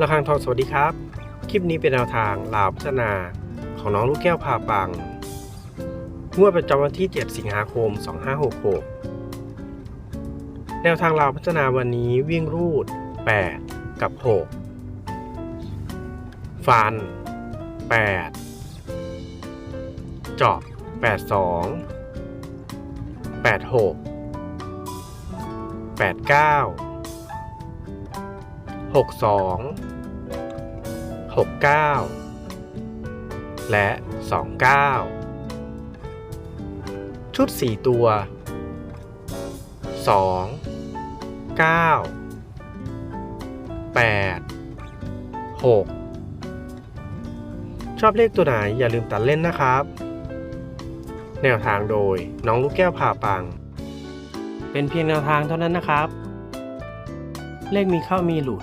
ระฆังทองสวัสดีครับ คลิปนี้เป็นแนวทางลาวพัฒนาของน้องลูกแก้วพาปังงวดประจำวันที่ 7 สิงหาคม 2566 แนวทางลาวพัฒนาวันนี้วิ่งรูด 8 กับ 6 ฟัน 8จาะ82 86 89 62 69 และ 29 ชุด 4 ตัว 2 9 8 6 ชอบเลขตัวไหนอย่าลืมตัดเล่นนะครับ แนวทางโดยน้องลูกแก้วผ่าปัง เป็นเพียงแนวทางเท่านั้นนะครับ เลขมีเข้ามีหลุด